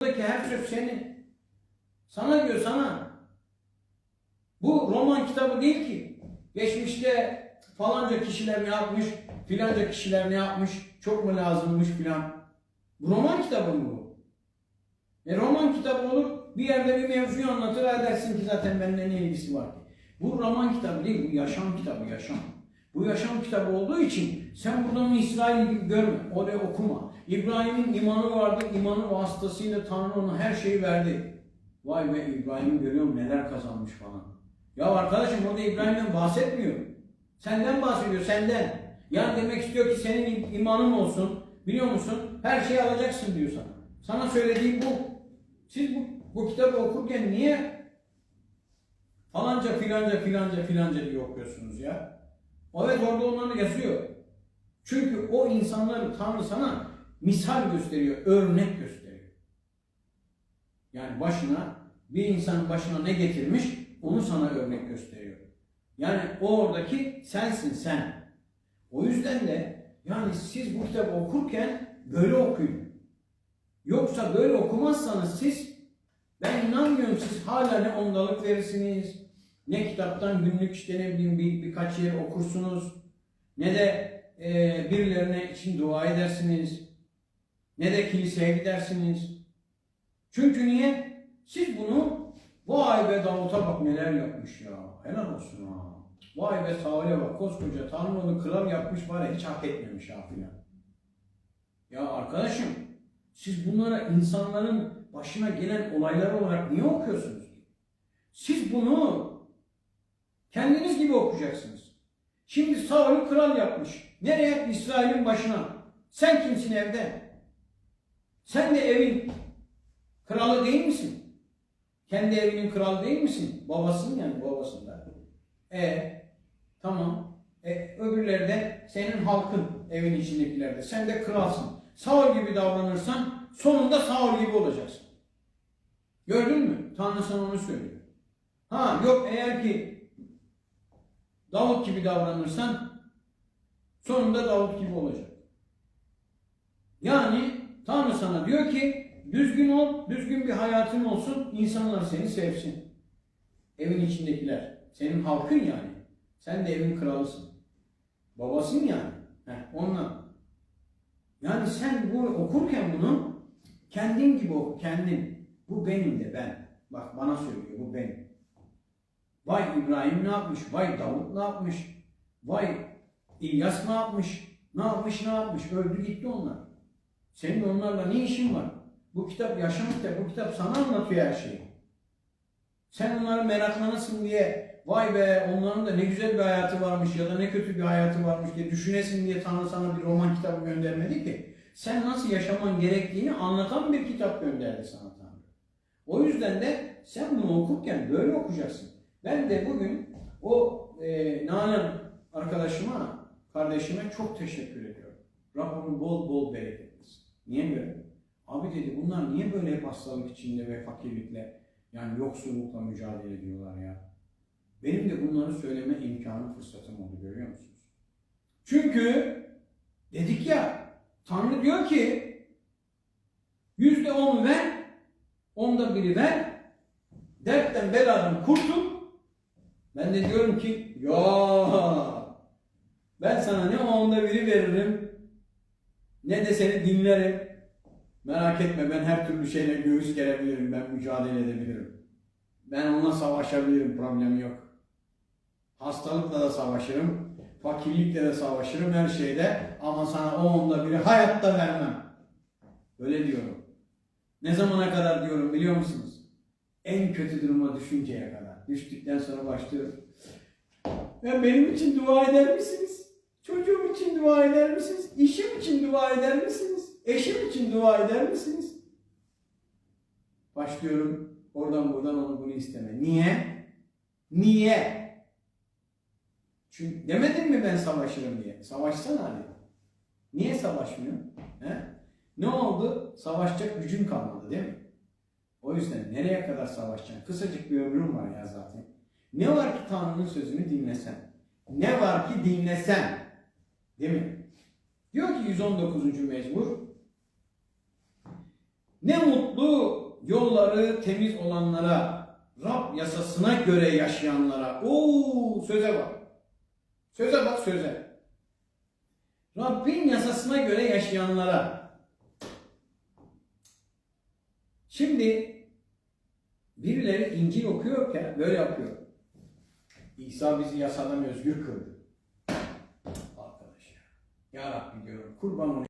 Buradaki her söz senin. Sana diyor sana. Bu roman kitabı değil ki. Geçmişte falanca kişiler ne yapmış, filanca kişiler ne yapmış, çok mu lazımmış filan. Bu roman kitabı mı bu? E roman kitabı olur, bir yerde bir mevzuyu anlatır, dersin ki zaten benimle ne ilgisi var ki. Bu roman kitabı değil, bu yaşam kitabı, yaşam. Bu yaşam kitabı olduğu için sen buradan İsrail gibi görme, oraya okuma. İbrahim'in imanı vardı, imanı vasıtasıyla Tanrı ona her şeyi verdi. Vay be İbrahim görüyorum neler kazanmış falan. Ya arkadaşım orada İbrahim'den bahsetmiyor. Senden bahsediyor, senden. Yani demek istiyor ki senin imanın olsun, biliyor musun? Her şeyi alacaksın diyor sana. Sana söylediği bu. Siz bu, bu kitabı okurken niye falanca filanca filanca filanca diye okuyorsunuz ya? Evet orada onları yazıyor. Çünkü o insanları Tanrı sana misal gösteriyor, örnek gösteriyor. Yani başına, bir insanın başına ne getirmiş, onu sana örnek gösteriyor. Yani o oradaki sensin sen. O yüzden de yani siz bu kitabı okurken böyle okuyun. Yoksa böyle okumazsanız siz, ben inanmıyorum siz hala ne ondalık verirsiniz, ne kitaptan günlük işte ne bileyim bir, birkaç yer okursunuz, ne de e, birilerine için dua edersiniz, ne de kiliseye gidersiniz. Çünkü niye? Siz bunu vay be Davut'a bak neler yapmış ya. Helal olsun ha. Vay be Saul'e bak koskoca Tanrı onu kral yapmış var ya hiç hak etmemiş ha filan. Ya arkadaşım siz bunlara insanların başına gelen olaylar olarak niye okuyorsunuz? Siz bunu kendiniz gibi okuyacaksınız. Şimdi Saul'ü kral yapmış. Nereye? İsrail'in başına. Sen kimsin evde? Sen de evin kralı değil misin? Kendi evinin kralı değil misin? Babasın yani babasında. E tamam. E, öbürleri de senin halkın evin içindekiler de. Sen de kralsın. Saul gibi davranırsan sonunda Saul gibi olacaksın. Gördün mü? Tanrı sana onu söylüyor. Ha yok eğer ki Davut gibi davranırsan sonunda Davut gibi olacak. Yani Tanrı sana diyor ki düzgün ol, düzgün bir hayatın olsun, insanlar seni sevsin. Evin içindekiler. Senin halkın yani. Sen de evin kralısın. Babasın yani. Heh, onunla. Yani sen bu okurken bunu kendin gibi oku, kendin. Bu benim de ben. Bak bana söylüyor, bu benim. Vay İbrahim ne yapmış? Vay Davut ne yapmış? Vay İlyas ne yapmış? Ne yapmış ne yapmış? Öldü gitti onlar. Senin onlarla ne işin var? Bu kitap yaşam kitabı. Bu kitap sana anlatıyor her şeyi. Sen onları meraklanasın diye vay be onların da ne güzel bir hayatı varmış ya da ne kötü bir hayatı varmış diye düşünesin diye Tanrı sana bir roman kitabı göndermedi ki. Sen nasıl yaşaman gerektiğini anlatan bir kitap gönderdi sana Tanrı. O yüzden de sen bunu okurken böyle okuyacaksın. Ben de bugün o e, Nalan arkadaşıma, kardeşime çok teşekkür ediyorum. Rabbim bol bol bereket versin. Niye böyle? Abi dedi bunlar niye böyle hep hastalık içinde ve fakirlikle yani yoksullukla mücadele ediyorlar ya? Benim de bunları söyleme imkanı fırsatım oldu görüyor musunuz? Çünkü dedik ya Tanrı diyor ki yüzde on ver, onda biri ver, dertten beladan kurtul. Ben de diyorum ki ya ben sana ne onda biri veririm ne de seni dinlerim. Merak etme ben her türlü şeyle göğüs gerebilirim, ben mücadele edebilirim. Ben onunla savaşabilirim, problem yok. Hastalıkla da savaşırım, fakirlikle de savaşırım, her şeyde. Ama sana o onda biri hayatta vermem. Öyle diyorum. Ne zamana kadar diyorum biliyor musunuz? En kötü duruma düşünceye kadar. Düştükten sonra başlıyorum. Ya benim için dua eder misiniz? Çocuğum için dua eder misiniz? İşim için dua eder misiniz? Eşim için dua eder misiniz? Başlıyorum oradan buradan onu bunu isteme. Niye? Niye? Çünkü demedim mi ben savaşırım diye? Savaşsana hadi. Niye savaşmıyor? He? Ne oldu? Savaşacak gücün kalmadı değil mi? O yüzden nereye kadar savaşacaksın? Kısacık bir ömrüm var ya zaten. Ne var ki Tanrı'nın sözünü dinlesen? Ne var ki dinlesen? Değil mi? Diyor ki 119. mezmur Ne mutlu yolları temiz olanlara, Rab yasasına göre yaşayanlara. Oo söze bak. Söze bak söze. Rabbin yasasına göre yaşayanlara. Şimdi birileri İncil okuyorken böyle yapıyor. İsa bizi yasadan özgür kıldı. Ya Rabbi diyorum kurban olayım.